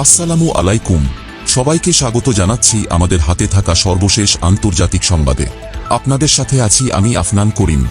আসসালামু আলাইকুম। সবাইকে স্বাগত জানাচ্ছি আমাদের হাতে থাকা সর্বশেষ আন্তর্জাতিক সংবাদে। আপনাদের সাথে আছি আমি আফনান করিম।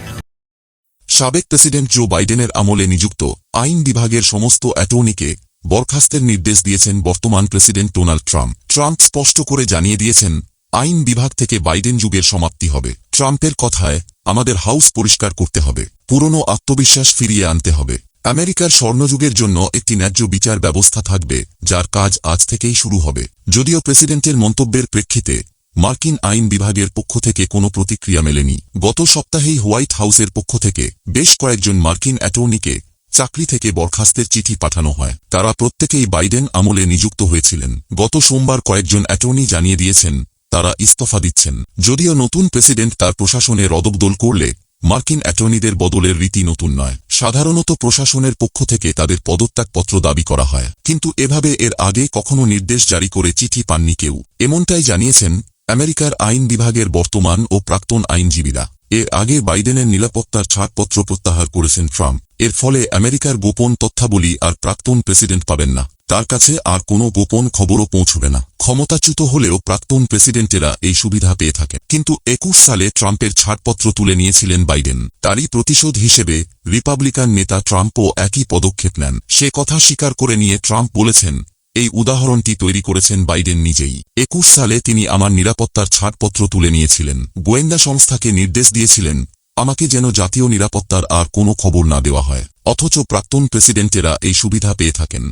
সাবেক প্রেসিডেন্ট জো বাইডেনের আমলে নিযুক্ত আইন বিভাগের সমস্ত অ্যাটর্নিকে বরখাস্তের নির্দেশ দিয়েছেন বর্তমান প্রেসিডেন্ট ডোনাল্ড ট্রাম্প। ট্রাম্প স্পষ্ট করে জানিয়ে দিয়েছেন, আইন বিভাগ থেকে বাইডেন যুগের সমাপ্তি হবে। ট্রাম্পের কথায় আমাদের হাউস পরিষ্কার করতে হবে। পুরনো আত্মবিশ্বাস ফিরিয়ে আনতে হবে। আমেরিকার স্বর্ণযুগের জন্য একটি ন্যায্য বিচার ব্যবস্থা থাকবে, যার কাজ আজ থেকেই শুরু হবে। যদিও প্রেসিডেন্টের মন্তব্যের প্রেক্ষিতে, মার্কিন আইন বিভাগের পক্ষ থেকে কোনো প্রতিক্রিয়া মেলেনি। গত সপ্তাহেই হোয়াইট হাউসের পক্ষ থেকে বেশ কয়েকজন মার্কিন অ্যাটর্নিকে চাকরি থেকে বরখাস্তের চিঠি পাঠানো হয়। তারা প্রত্যেকেই বাইডেন আমলে নিযুক্ত হয়েছিলেন। গত সোমবার কয়েকজন অ্যাটর্নি জানিয়ে দিয়েছেন, তারা ইস্তফা দিচ্ছেন। যদিও নতুন প্রেসিডেন্ট তার প্রশাসনে রদবদল করলে, মার্কিন অ্যাটর্নিদের বদলের রীতি নতুন নয়। সাধারণত প্রশাসনের পক্ষ থেকে তাদের পদত্যাগপত্র দাবি করা হয়। কিন্তু এভাবে এর আগে কখনো নির্দেশ জারি করে চিঠি পাননি কেউ। এমনটাই জানিয়েছেন আমেরিকার আইন বিভাগের বর্তমান ও প্রাক্তন আইনজীবীরা। এর আগে বাইডেনের নিরাপত্তার ছাড়পত্র প্রত্যাহার করেছেন ট্রাম্প। এর ফলে আমেরিকার গোপন তথ্যাবলী আর প্রাক্তন প্রেসিডেন্ট পাবেন না। তার কাছে আর কোনো গোপন খবরও পৌঁছবে না। ক্ষমতাচ্যুত হলেও প্রাক্তন প্রেসিডেন্টেরা এই সুবিধা পেয়ে থাকে কিন্তু একুশ সালে ট্রাম্পের ছাড়পত্র তুলে নিয়েছিলেন বাইডেন। তারই প্রতিশোধ হিসেবে রিপাবলিকান নেতা ট্রাম্পও একই পদক্ষেপ নেন। সে কথা স্বীকার করে নিয়ে ট্রাম্প বলেছেন, এই উদাহরণটি তৈরি করেছেন বাইডেন নিজেই। একুশ সালে তিনি আমার নিরাপত্তার ছাড়পত্র তুলে নিয়েছিলেন। গোয়েন্দা সংস্থাকে নির্দেশ দিয়েছিলেন, আমাকে যেন জাতীয় নিরাপত্তার আর কোনো খবর না দেওয়া হয়। অথচ প্রাক্তন প্রেসিডেন্টেরা এই সুবিধা পেয়ে থাকেন।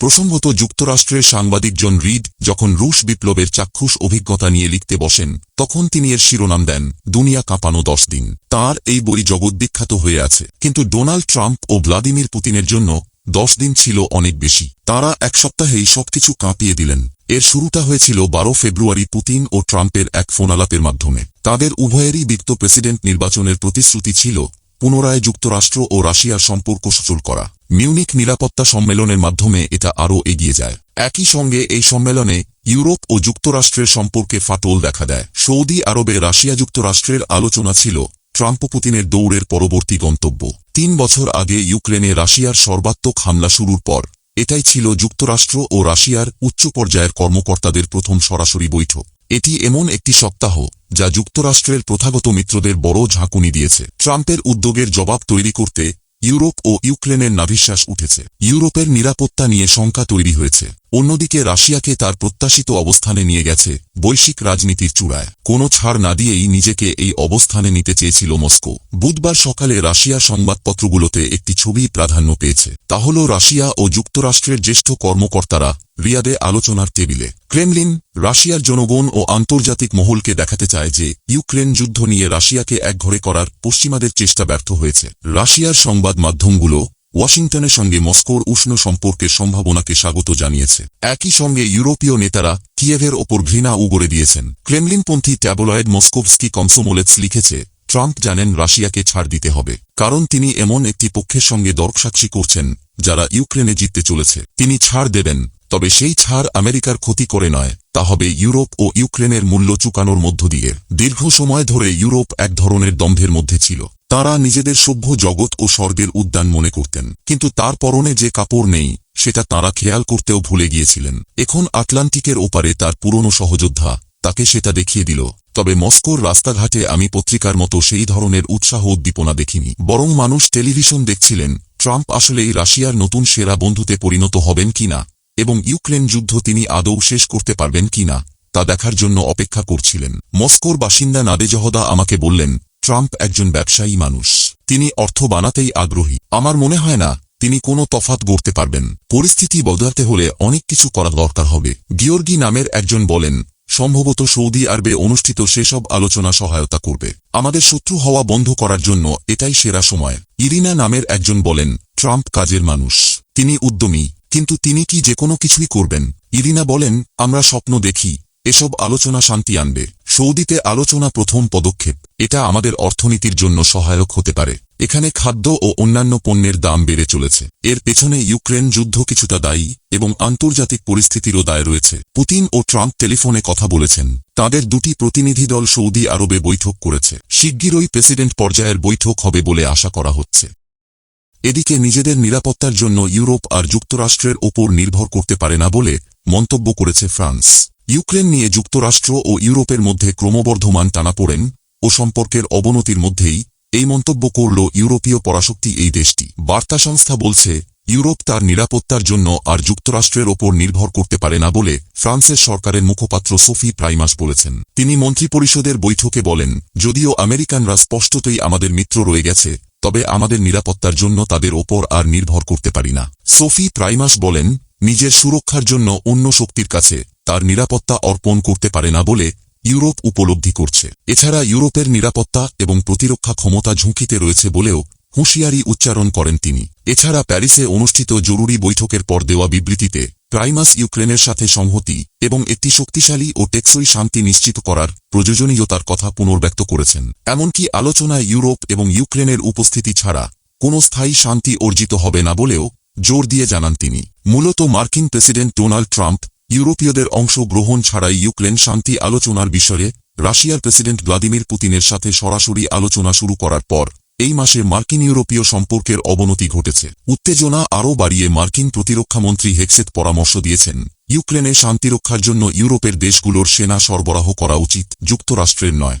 প্রসঙ্গত যুক্তরাষ্ট্রের সাংবাদিক জন রিড যখন রুশ বিপ্লবের চাক্ষুষ অভিজ্ঞতা নিয়ে লিখতে বসেন, তখন তিনি এর শিরোনাম দেন, দুনিয়া কাঁপানো দশ দিন। তার এই বই জগৎবিখ্যাত হয়ে আছে। কিন্তু ডোনাল্ড ট্রাম্প ও ভ্লাদিমির পুতিনের জন্য দশ দিন ছিল অনেক বেশি। তারা এক সপ্তাহেই সবকিছু কাঁপিয়ে দিলেন। এর শুরুটা হয়েছিল বারো ফেব্রুয়ারি পুতিন ও ট্রাম্পের এক ফোনালাপের মাধ্যমে। তাদের উভয়েরই বিত্ত প্রেসিডেন্ট নির্বাচনের প্রতিশ্রুতি ছিল পুনরায় যুক্তরাষ্ট্র ও রাশিয়ার সম্পর্ক সচল করা। মিউনিক নিরাপত্তা সম্মেলনের মাধ্যমে এটা আরও এগিয়ে যায়। একই সঙ্গে এই সম্মেলনে ইউরোপ ও যুক্তরাষ্ট্রের সম্পর্কে ফাটল দেখা দেয়। সৌদি আরবে রাশিয়া যুক্তরাষ্ট্রের আলোচনা ছিল ট্রাম্প পুতিনের দৌড়ের পরবর্তী গন্তব্য। তিন বছর আগে ইউক্রেনে রাশিয়ার সর্বাত্মক হামলা শুরুর পর এটাই ছিল যুক্তরাষ্ট্র ও রাশিয়ার উচ্চ পর্যায়ের কর্মকর্তাদের প্রথম সরাসরি বৈঠক। এটি এমন একটি সপ্তাহ, যা যুক্তরাষ্ট্রের প্রথাগত মিত্রদের বড় ঝাঁকুনি দিয়েছে। ট্রাম্পের উদ্যোগের জবাব তৈরি করতে ইউরোপ ও ইউক্রেনের নাভিশ্বাস উঠেছে। ইউরোপের নিরাপত্তা নিয়ে শঙ্কা তৈরি হয়েছে। অন্যদিকে রাশিয়াকে তার প্রত্যাশিত অবস্থানে নিয়ে গেছে বৈশ্বিক রাজনীতির চূড়ায়। কোনো ছাড় না দিয়েই নিজেকে এই অবস্থানে নিতে চেয়েছিল মস্কো। বুধবার সকালে রাশিয়ার সংবাদপত্রগুলোতে একটি ছবি প্রাধান্য পেয়েছে। তা হল রাশিয়া ও যুক্তরাষ্ট্রের জ্যেষ্ঠ কর্মকর্তারা রিয়াদে আলোচনার টেবিলে। ক্রেমলিন, রাশিয়ার জনগণ ও আন্তর্জাতিক মহলকে দেখাতে চায় যে ইউক্রেন যুদ্ধ নিয়ে রাশিয়াকে একঘরে করার পশ্চিমাদের চেষ্টা ব্যর্থ হয়েছে। রাশিয়ার সংবাদ মাধ্যমগুলো ওয়াশিংটনের সঙ্গে মস্কোর উষ্ণ সম্পর্কের সম্ভাবনাকে স্বাগত জানিয়েছে। একই সঙ্গে ইউরোপীয় নেতারা কিয়েভের ওপর ঘৃণা উগরে দিয়েছেন। ক্রেমলিনপন্থী ট্যাবলয়েড মস্কোভস্কি কমসোমোলেটস লিখেছে, ট্রাম্প জানেন রাশিয়াকে ছাড় দিতে হবে, কারণ তিনি এমন একটি পক্ষের সঙ্গে দর্কসাক্ষী করছেন, যারা ইউক্রেনে জিততে চলেছে। তিনি ছাড় দেবেন, তবে সেই ছাড় আমেরিকার ক্ষতি করে নয়, তা হবে ইউরোপ ও ইউক্রেনের মূল্য চুকানোর মধ্য দিয়ে। দীর্ঘ সময় ধরে ইউরোপ এক ধরনের দম্ভের মধ্যে ছিল। তারা নিজেদের সভ্য জগৎ ও স্বর্গের উদ্যান মনে করতেন। কিন্তু তার পরনে যে কাপড় নেই, সেটা তারা খেয়াল করতেও ভুলে গিয়েছিলেন। এখন আটলান্টিকের ওপারে তার পুরনো সহযোদ্ধা তাকে সেটা দেখিয়ে দিল, তবে মস্কোর রাস্তাঘাটে আমি পত্রিকার মতো সেই ধরনের উৎসাহ উদ্দীপনা দেখিনি। বরং মানুষ টেলিভিশন দেখছিলেন, ট্রাম্প আসলেই রাশিয়ার নতুন সেরা বন্ধুতে পরিণত হবেন কিনা এবং ইউক্রেন যুদ্ধ তিনি আদৌ শেষ করতে পারবেন কিনা তা দেখার জন্য অপেক্ষা করছিলেন। মস্কোর বাসিন্দা নাদেজহদা আমাকে বললেন ট্রাম্প একজন ব্যবসায়ী মানুষ। তিনি অর্থ বানাতেই আগ্রহী। আমার মনে হয় না, তিনি কোনো তফাত গড়তে পারবেন। পরিস্থিতি বদলাতে হলে অনেক কিছু করা দরকার হবে। গিয়র্গি নামের একজন বলেন, সম্ভবত সৌদি আরবে অনুষ্ঠিত সেসব আলোচনা সহায়তা করবে। আমাদের শত্রু হওয়া বন্ধ করার জন্য এটাই সেরা সময়। ইরিনা নামের একজন বলেন, ট্রাম্প কাজের মানুষ। তিনি উদ্যমী, কিন্তু তিনি কি যে কোনো কিছুই করবেন? ইরিনা বলেন, আমরা স্বপ্ন দেখি, এসব আলোচনা শান্তি আনবে। সৌদিতে আলোচনা প্রথম পদক্ষেপ। এটা আমাদের অর্থনীতির জন্য সহায়ক হতে পারে। এখানে খাদ্য ও অন্যান্য পণ্যের দাম বেড়ে চলেছে। এর পেছনে ইউক্রেন যুদ্ধ কিছুটা দায়ী এবং আন্তর্জাতিক পরিস্থিতিরও দায় রয়েছে। পুতিন ও ট্রাম্প টেলিফোনে কথা বলেছেন, তাদের দুটি প্রতিনিধি দল সৌদি আরবে বৈঠক করেছে। শিগগিরই প্রেসিডেন্ট পর্যায়ের বৈঠক হবে বলে আশা করা হচ্ছে। এদিকে নিজেদের নিরাপত্তার জন্য ইউরোপ আর যুক্তরাষ্ট্রের ওপর নির্ভর করতে পারে না বলে মন্তব্য করেছে ফ্রান্স। ইউক্রেন নিয়ে যুক্তরাষ্ট্র ও ইউরোপের মধ্যে ক্রমবর্ধমান টানাপোড়েন ও সম্পর্কের অবনতির মধ্যেই এই মন্তব্য করল ইউরোপীয় পরাশক্তি এই দেশটি। বার্তা সংস্থা বলছে, ইউরোপ তার নিরাপত্তার জন্য আর যুক্তরাষ্ট্রের ওপর নির্ভর করতে পারে না বলে ফ্রান্সের সরকারের মুখপাত্র সোফি প্রাইমাস বলেছেন। তিনি মন্ত্রিপরিষদের বৈঠকে বলেন, যদিও আমেরিকানরা স্পষ্টতই আমাদের মিত্র রয়ে গেছে, তবে আমাদের নিরাপত্তার জন্য তাদের ওপর আর নির্ভর করতে পারি না। সোফি প্রাইমাস বলেন নিজের সুরক্ষার জন্য অন্য শক্তির কাছে তার নিরাপত্তা অর্পণ করতে পারে না বলে ইউরোপ উপলব্ধি করছে। এছাড়া ইউরোপের নিরাপত্তা এবং প্রতিরক্ষা ক্ষমতা ঝুঁকিতে রয়েছে বলেও হুঁশিয়ারি উচ্চারণ করেন তিনি। এছাড়া প্যারিসে অনুষ্ঠিত জরুরি বৈঠকের পর দেওয়া বিবৃতিতে প্রাইমাস ইউক্রেনের সাথে সংহতি এবং একটি শক্তিশালী ও টেকসই শান্তি নিশ্চিত করার প্রয়োজনীয়তার কথা পুনর্ব্যক্ত করেছেন। এমনকি আলোচনায় ইউরোপ এবং ইউক্রেনের উপস্থিতি ছাড়া কোনো স্থায়ী শান্তি অর্জিত হবে না বলেও জোর দিয়ে জানান তিনি। মূলত মার্কিন প্রেসিডেন্ট ডোনাল্ড ট্রাম্প ইউরোপীয়দের অংশগ্রহণ ছাড়াই ইউক্রেন শান্তি আলোচনার বিষয়ে রাশিয়ার প্রেসিডেন্ট ভ্লাদিমির পুতিনের সাথে সরাসরি আলোচনা শুরু করার পর এই মাসে মার্কিন ইউরোপীয় সম্পর্কের অবনতি ঘটেছে। উত্তেজনা আরও বাড়িয়ে মার্কিন প্রতিরক্ষামন্ত্রী হেক্সেত পরামর্শ দিয়েছেন, ইউক্রেনে শান্তিরক্ষার জন্য ইউরোপের দেশগুলোর সেনা সরবরাহ করা উচিত, যুক্তরাষ্ট্রের নয়।